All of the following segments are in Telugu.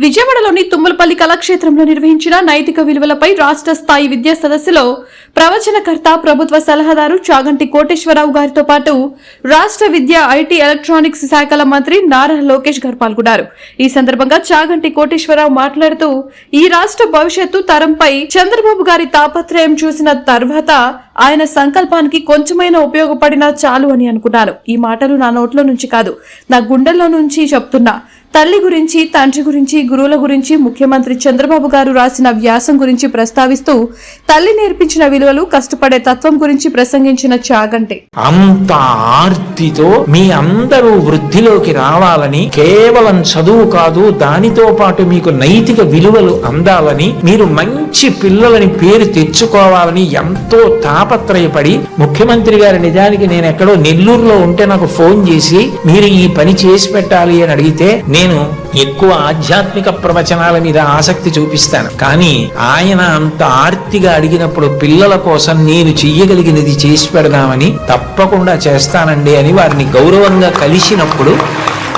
విజయవాడలోని తుమ్మలపల్లి కళాక్షేత్రంలో నిర్వహించిన నైతిక విలువలపై రాష్ట్ర స్థాయి విద్యా సదస్సులో ప్రవచనకర్త ప్రభుత్వ సలహాదారు చాగంటి కోటేశ్వరరావు గారితో పాటు రాష్ట్ర విద్య ఐటీ ఎలక్ట్రానిక్స్ శాఖల మంత్రి నారా లోకేష్ గారు పాల్గొన్నారు. ఈ సందర్భంగా చాగంటి కోటేశ్వరరావు మాట్లాడుతూ ఈ రాష్ట్ర భవిష్యత్తు తరంపై చంద్రబాబు గారి తాపత్రయం చూసిన తర్వాత ఆయన సంకల్పానికి కొంచెమైనా ఉపయోగపడినా చాలు అని అనుకున్నాను ఈ మాటలు నా నోట్లో నుంచి కాదు నా గుండెల్లో నుంచి చెప్తున్నా. తల్లి గురించి తండ్రి గురించి గురువుల గురించి ముఖ్యమంత్రి చంద్రబాబు గారు రాసిన వ్యాసం గురించి ప్రస్తావిస్తూ తల్లి నేర్పించిన విలువలు కష్టపడే తత్వం గురించి ప్రసంగించిన చాగంటే. అంత ఆర్తితో మీ అందరూ వృద్ధిలోకి రావాలని కేవలం చదువు కాదు దానితో పాటు మీకు నైతిక విలువలు అందాలని మీరు మంచి పిల్లలని పేరు తెచ్చుకోవాలని ఎంతో తాపత్రయపడి ముఖ్యమంత్రి గారి నిజానికి నేను ఎక్కడో నెల్లూరులో ఉంటే నాకు ఫోన్ చేసి మీరు ఈ పని చేసి పెట్టాలి అని అడిగితే నేను ఎక్కువ ఆధ్యాత్మిక ప్రవచనాల మీద ఆసక్తి చూపిస్తాను. కానీ ఆయన అంత ఆర్తిగా అడిగినప్పుడు పిల్లల కోసం నేను చెయ్యగలిగినది చేసి పెడదామని తప్పకుండా చేస్తానండి అని వారిని గౌరవంగా కలిసినప్పుడు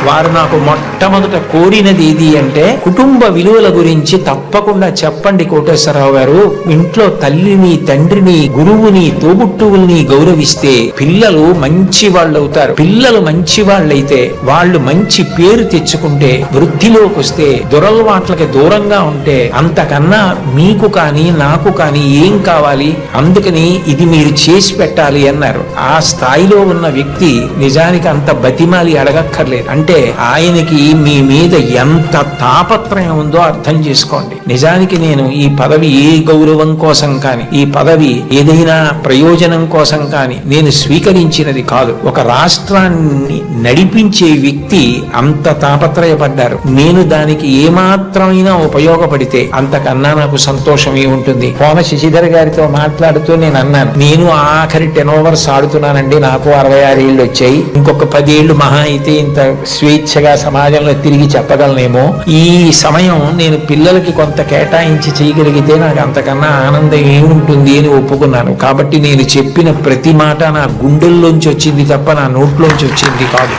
వారు నాకు మొట్టమొదట కోరినది ఏది అంటే కుటుంబ విలువల గురించి తప్పకుండా చెప్పండి కోటేశ్వరరావు గారు. ఇంట్లో తల్లిని తండ్రిని గురువుని తోబుట్టువుల్ని గౌరవిస్తే పిల్లలు మంచి వాళ్ళు అవుతారు పిల్లలు మంచి వాళ్ళైతే వాళ్ళు మంచి పేరు తెచ్చుకుంటే వృద్ధిలోకి వస్తే దురలవాట్లకి దూరంగా ఉంటే అంతకన్నా మీకు కానీ నాకు కానీ ఏం కావాలి? అందుకని ఇది మీరు చేసి పెట్టాలి అన్నారు. ఆ స్థాయిలో ఉన్న వ్యక్తి నిజానికి అంత బతిమాలి అడగక్కర్లేదు. అంటే ఆయనకి మీ మీద ఎంత తాపత్రయం ఉందో అర్థం చేసుకోండి. నిజానికి నేను ఈ పదవి ఏ గౌరవం కోసం కానీ ఈ పదవి ఏదైనా ప్రయోజనం కోసం కానీ నేను స్వీకరించినది కాదు. ఒక రాష్ట్రాన్ని నడిపించే వ్యక్తి అంత తాపత్రయపడ్డారు. నేను దానికి ఏమాత్రమైనా ఉపయోగపడితే అంతకన్నా నాకు సంతోషమే ఉంటుంది. కోన శశిధర్ గారితో మాట్లాడుతూ నేను అన్నాను నేను ఆఖరి టెన్ ఓవర్స్ ఆడుతున్నానండి నాకు అరవై ఆరు ఏళ్ళు వచ్చాయి. ఇంకొక పదేళ్ళు మహా అయితే ఇంత స్వేచ్ఛగా సమాజంలో తిరిగి చెప్పగలనేమో? ఈ సమయం నేను పిల్లలకి కొంత కేటాయించి చేయగలిగితే నాకు అంతకన్నా ఆనందం ఏముంటుంది అని ఒప్పుకున్నాను. కాబట్టి నేను చెప్పిన ప్రతి మాట నా గుండెల్లోంచి వచ్చింది తప్ప నా నోట్లోంచి వచ్చింది కాదు.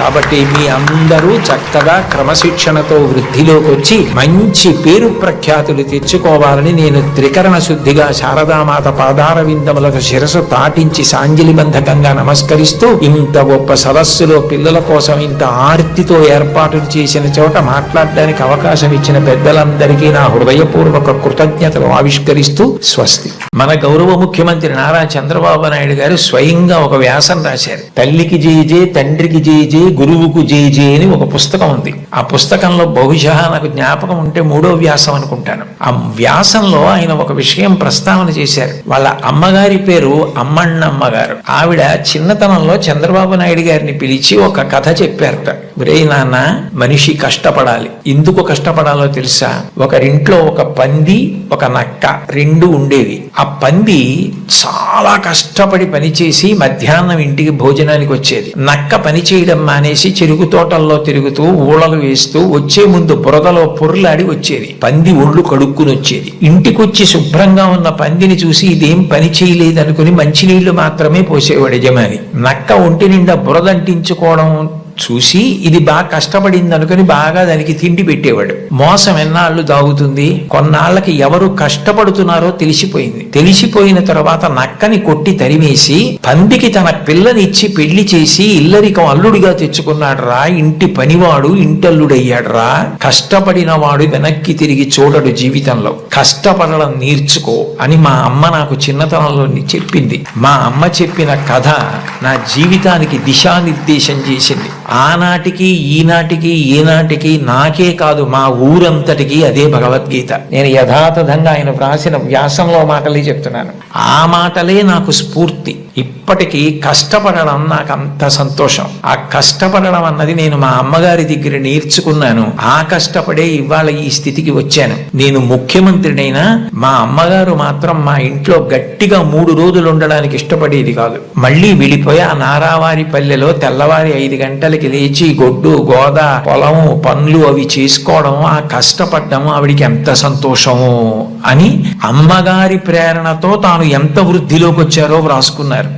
కాబట్టి మీ అందరూ చక్కగా క్రమశిక్షణతో వృద్ధిలోకి వచ్చి మంచి పేరు ప్రఖ్యాతులు తెచ్చుకోవాలని నేను త్రికరణ శుద్ధిగా శారదామాత పాదార విందములకు శిరసు తాటించి సాంజలి బంధకంగా నమస్కరిస్తూ ఇంత గొప్ప సదస్సులో పిల్లల కోసం ఇంత ఆర్తితో ఏర్పాట్లు చేసిన చోట మాట్లాడడానికి అవకాశం ఇచ్చిన పెద్దలందరికీ నా హృదయపూర్వక కృతజ్ఞతలు ఆవిష్కరిస్తూ స్వస్తి. మన గౌరవ ముఖ్యమంత్రి నారా చంద్రబాబు నాయుడు గారు స్వయంగా ఒక వ్యాసం రాశారు. తల్లికి జీజే తండ్రికి జీజే గురువుకు జేజే అని ఒక పుస్తకం ఉంది. ఆ పుస్తకంలో బహుశా నాకు జ్ఞాపకం ఉంటే మూడో వ్యాసం అనుకుంటాను. ఆ వ్యాసంలో ఆయన ఒక విషయం ప్రస్తావన చేశారు. వాళ్ళ అమ్మగారి పేరు అమ్మణ్ణమ్మ గారు ఆవిడ చిన్నతనంలో చంద్రబాబు నాయుడు గారిని పిలిచి ఒక కథ చెప్పారట. ఒరే నాన్న మనిషి కష్టపడాలి. ఎందుకు కష్టపడాలో తెలుసా? ఒకరింట్లో ఒక పంది ఒక నక్క రెండు ఉండేవి. ఆ పంది చాలా కష్టపడి పనిచేసి మధ్యాహ్నం ఇంటికి భోజనానికి వచ్చేది. నక్క పని చేయడం మానేసి చెరుకు తోటల్లో తిరుగుతూ ఊళలు వేస్తూ వచ్చే ముందు బురదలో పొర్లాడి వచ్చేది. పంది ఒళ్ళు కడుక్కుని వచ్చేది ఇంటికొచ్చి శుభ్రంగా ఉన్న పందిని చూసి ఇదేం పని చేయలేదనుకుని మంచినీళ్ళు మాత్రమే పోసేవాడు యజమాని. నక్క ఒంటి నిండా బురదంటించుకోవడం చూసి ఇది బాగా కష్టపడింది అనుకుని బాగా దానికి తిండి పెట్టేవాడు. మోసం ఎన్నాళ్ళు దాగుతుంది? కొన్నాళ్ళకి ఎవరు కష్టపడుతున్నారో తెలిసిపోయింది. తెలిసిపోయిన తర్వాత నక్కని కొట్టి తరిమేసి పందికి తన పిల్లనిచ్చి పెళ్ళి చేసి ఇల్లరికం అల్లుడిగా తెచ్చుకున్నాడు రా ఇంటి పనివాడు ఇంటల్లుడయ్యాడు రా కష్టపడిన వాడు వెనక్కి తిరిగి చూడడు జీవితంలో. కష్టపడడం నేర్చుకో అని మా అమ్మ నాకు చిన్నతనంలో చెప్పింది. మా అమ్మ చెప్పిన కథ నా జీవితానికి దిశానిర్దేశం చేసింది. ఆనాటికి ఈనాటికి ఈనాటికి నాకే కాదు మా ఊరంతటికి అదే భగవద్గీత. నేను యథాతథంగా ఆయన వ్రాసిన వ్యాసంలో మాటలే చెప్తున్నాను. ఆ మాటలే నాకు స్ఫూర్తి. ఇప్పటికీ కష్టపడడం నాకు అంత సంతోషం. ఆ కష్టపడడం అన్నది నేను మా అమ్మగారి దగ్గర నేర్చుకున్నాను. ఆ కష్టపడే ఇవాళ ఈ స్థితికి వచ్చాను. నేను ముఖ్యమంత్రినైనా మా అమ్మగారు మాత్రం మా ఇంట్లో గట్టిగా మూడు రోజులు ఉండడానికి ఇష్టపడేది కాదు. మళ్ళీ వెళ్ళిపోయి ఆ నారావారి పల్లెలో తెల్లవారి ఐదు గంటలకి లేచి గొడ్డు గోద పొలము పనులు అవి చేసుకోవడం ఆ కష్టపడ్డం ఆవిడికి ఎంత సంతోషము అని అమ్మగారి ప్రేరణతో తాను ఎంత వృద్ధిలోకి వచ్చారో వ్రాసుకున్నారు.